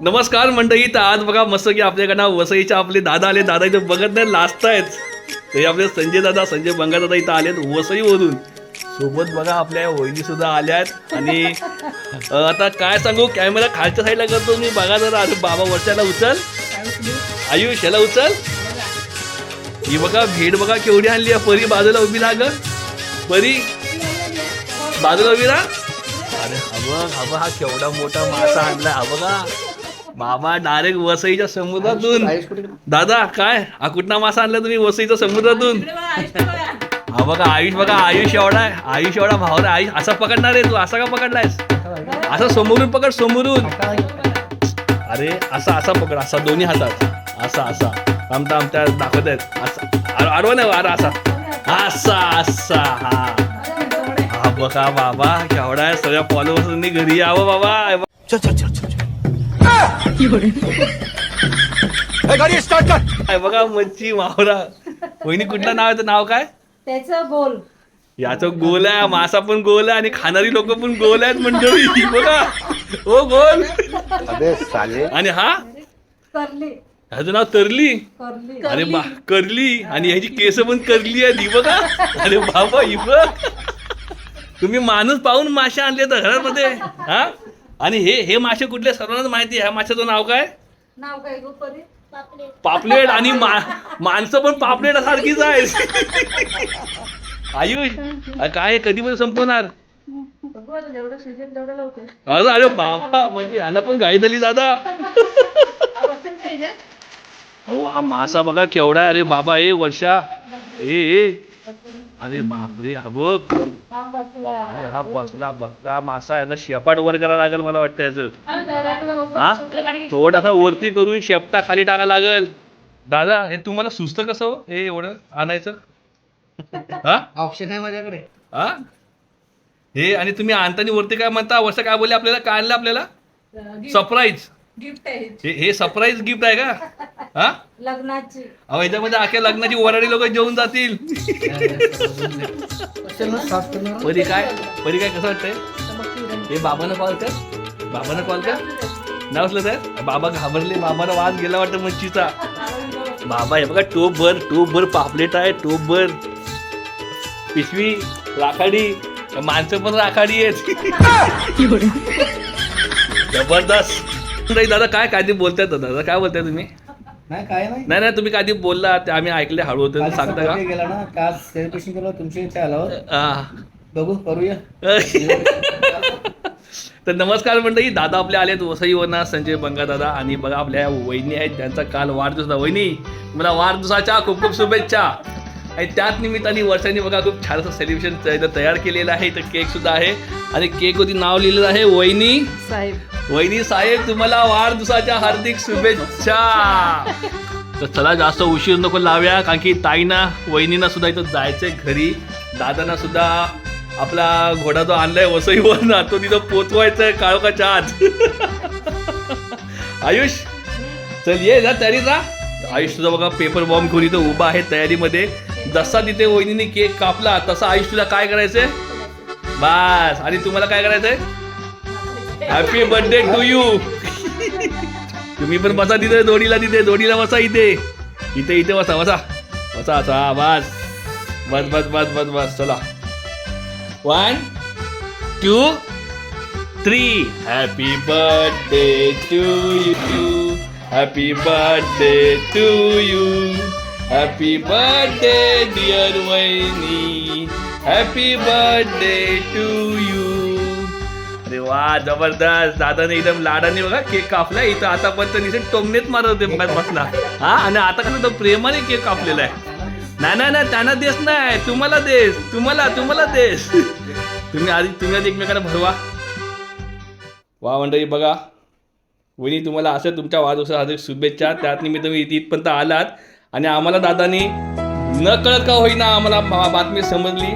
नमस्कार मंडळी तर आज बघा मस्त की आपल्याकडनं वसईचे आपले दादा आले. दादा इथे बघत नाही लाजतायत ते आपले संजय दादा संजय बंगा दादा इथं आलेत वसईवरून. सोबत बघा आपल्या वहिनी सुद्धा आल्यात आणि आता काय सांगू कॅमेरा खालच्या साईडला करतो मी. बघा जरा अरे बाबा वर्षाला उचल. आयुष याला उचल. ही बघा भेट बघा केवढी आणली आहे. परी बाजूला उभी ना ग. परी बाजूला उभी राहा. अरे हा बघ हा केवढा मोठा मासा आणला हा बघा. बाबा डायरेक्ट वसईच्या समुद्रातून. दादा काय? हा कुठला मासा आणला तुम्ही वसईच्या समुद्रातून? हा बघा आयुष बघा आयुष एवढा आहे. आयुष एवढा भावना आयुष असा पकडणार आहे तू? असा का पकडलायस? असा समोरून पकड समोरून. अरे असा असा पकड. असा दोन्ही हातात. असा असा. थांब त्या दाखवत आहेत. असा. आड- आडवा नाही अरे असा. असा असा हा. हा बघा बाबा केवढा आहे. सगळ्या फॉलोअर्सनी घरी यावं बाबा. काय बघा मच्छी मावरा. वहिनी कुठलं नाव आहे? नाव काय? त्याचं गोल. याचं गोल आहे मासा पण गोल आहे आणि खाणारी लोक पण गोल आहेत मंडळी. बघा. हो गोल. अबे साले. आणि हा? करली. ह्याचं नाव तरली. करली. अरे बा करली. आणि ह्याची केस पण करली आहे ही बघा. अरे बाबा ही बघ. तुम्ही माणूस पाहून मासे आणले तर घरामध्ये हा? आणि हे हे मासे कुठले? सर्वांनाच माहिती आहे. ह्या माशाचं नाव काय? नाव काय? गो परी पापलेट आणि मा माणसं पण पापलेट सारखीच आहे आयुष काय कधी पण संपवणार? अरे अरे बाबा म्हणजे यांना पण घाई झाली दादा. हो हा मासा बघा केवढा अरे बाबा ए वर्षा ए. अरे बापरे हा बघ. अरे हा बसला बसला. मासा याला शेपाट वर करायला लागेल मला वाटतं याचं. हा? थोडासा वरती करून शेपटा खाली टाकायला लागेल. दादा हे तुम्हाला सुचतं कसं हो? हे एवढं आणायचं? हा? ऑप्शन आहे माझ्याकडे. हा? हे आणि तुम्ही आणताना वरती काय म्हणता? वर्ष काय बोलले आपल्याला? काय आणलं आपल्याला? सरप्राईज गिफ्ट आहे. हे हे सरप्राईज गिफ्ट आहे का? हा? लग्नाची. अहो याच्यामध्ये अख्या लग्नाची वराडी लोक जेवून जातील. परी काय? परी काय कसं वाटतंय? हे बाबानं कॉल कर. बाबानं कॉल कर. नाही उचलं तर? बाबा घाबरले बाबाला वाज गेला वाटतं मच्छीचा. बाबा हे बघा टोप भर टोप भर पापलेट आहे टोप भर पिशवी राखाडी माणसं पण राखाडी आहेत. जबरदस्त. नाही दादा काय काय ते बोलताय? दादा काय बोलताय तुम्ही? नाही काय नाही. नाही नाही तुम्ही कधी बोलला ते आम्ही ऐकले हळू होते सांगता सकाळी गेला ना काल सेलिब्रेशन केलं तुमच्या इथे आलो का बघू करूया. तर नमस्कार मंडळी दादा आपले आलेत वसईवरना संजय बंगा दादा आणि बघा आपल्या वहिनी आहेत त्यांचा काल वाढदिवस होता. वहिनी मला वाढदिवसाच्या खूप खूप शुभेच्छा. आणि त्याच निमित्ताने वर्षांनी बघा खूप छान असं सेलिब्रेशन तयार केलेलं आहे इथं केक सुद्धा आहे. आणि केक वरती नाव लिहिलेलं आहे वहिनी. साहेब. वहिनी साहेब तुम्हाला वाढदिवसाच्या हार्दिक शुभेच्छा. तर चला जास्त उशीर नको लाव्या कारण की ताईना वहिनीना सुद्धा इथं जायचंय घरी. दादांना सुद्धा आपला घोडा जो आणलाय वसईवर ना तो तिथं पोचवायचा काळोखाच्या आत. आयुष चल ये जा तयारी जा. आयुष सुद्धा बघा पेपर बॉम्ब घेऊन इथं उभा आहे तयारीमध्ये. जसा तिथे वहिनीने केक कापला तसा आयुष तुला काय करायचंय? बस. आणि तुम्हाला काय करायचंय? हॅपी बर्थडे टू यू तुम्ही पण बसा तिथे दोडीला तिथे दोडीला बसा इथे. इथे इथे बसा बसा. बसा बसा बस. बस बस बस बस बस. चला. One two three happy birthday to you happy birthday to you happy birthday dear वहिनी हॅपी बर्थडे टू यू अरे वा जबरदस्त. दादाने एकदम लाडाने बघा केक कापला. इथं आतापर्यंत पण तर निश्चित मारत होते बसला. हा आणि आता कसं तर प्रेमाने केक कापलेला आहे. नाही नाही नाही त्यांना देस नाही तुम्हाला देस तुम्हाला तुम्हाला देस. तुम्ही आधी तुम्ही आधी एकमेकांना भरवा. वा मंडळी बघा. वहिनी तुम्हाला असं तुमच्या वाढदिवसा हार्दिक शुभेच्छा. त्यात निमित्त मी इथपर्यंत आलात. आणि आम्हाला दादानी न कळत का होईना आम्हाला बातमी समजली.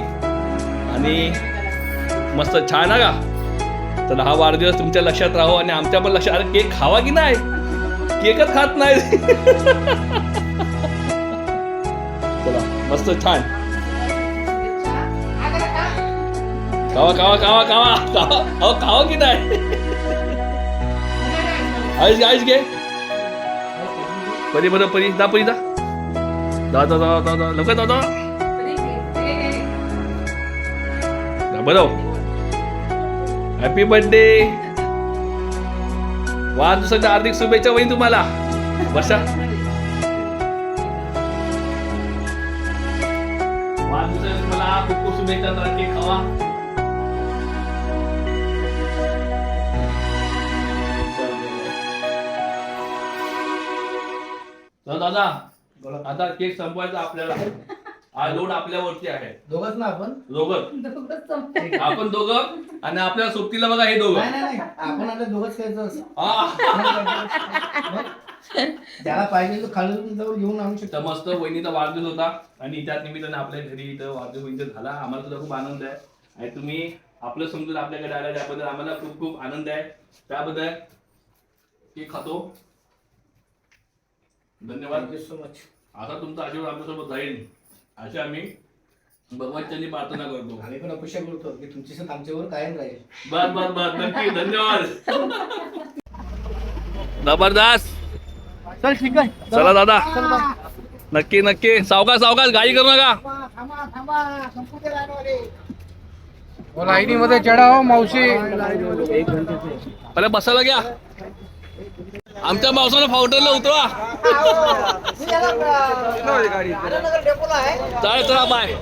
आणि मस्त छान आहे का तर हा वाढदिवस तुमच्या लक्षात राहो आणि आमच्या पण लक्षात अरे केक खावा की नाही? केकच खात नाही. चला मस्त छान. खावा खावा खावा खावा. खावा अहो खावा की नाही? आईस घे आईस घे. परी बरं परी जा परी जा जा जा जा जा. लवकर जा जा. जा, बरं. हॅपी बर्थडे वाढदिवसाच्या हार्दिक शुभेच्छा होईल तुम्हाला. वर्षा. वाढदिवसाच्या तुम्हाला खूप खूप शुभेच्छा जरा केक खावा. तर दादा आता केक संपवायचा आपल्याला. हा लोड आपल्यावरती आहे. दोघच ना आपण? दोघं. आपण दोघं आणि आपल्या सोबतीला बघा हे दोघं. नाही नाही नाही. आपण आता दोघच खायचं असं. हा. ज्याला पाहिजे तो खाली जाऊन घेऊन आणू शकतो. तर मस्त वहिनीचा वाढदिवस होता आणि त्याच निमित्ताने आपल्या घरी इथं वाढदिवस वहिनीचा झाला. आम्हाला सुद्धा खूप आनंद आहे. आणि तुम्ही आपलं समजून आपल्याकडे आला त्याबद्दल आम्हाला खूप खूप आनंद आहे. त्याबद्दल केक खातो. धन्यवाद. थँक्यू सो मच आता तुमचा आशीर्वाद आमच्यासोबत जाईल अशी आम्ही भगवंतांनी प्रार्थना करतो. आम्ही पण अपेक्षा करतो की तुमची साथ आमच्यावर कायम राहील. बस बस बस नक्की. धन्यवाद. जबरदस्त. चल ठीक आहे. चला दादा. नक्की नक्की. सावकाश सावकाश गाडी करू नका. लाईनी मध्ये चढाव मावशी. अरे बसायला घ्या. आमच्या मावसानं फाउंटरला उतरा चालेल चला बाय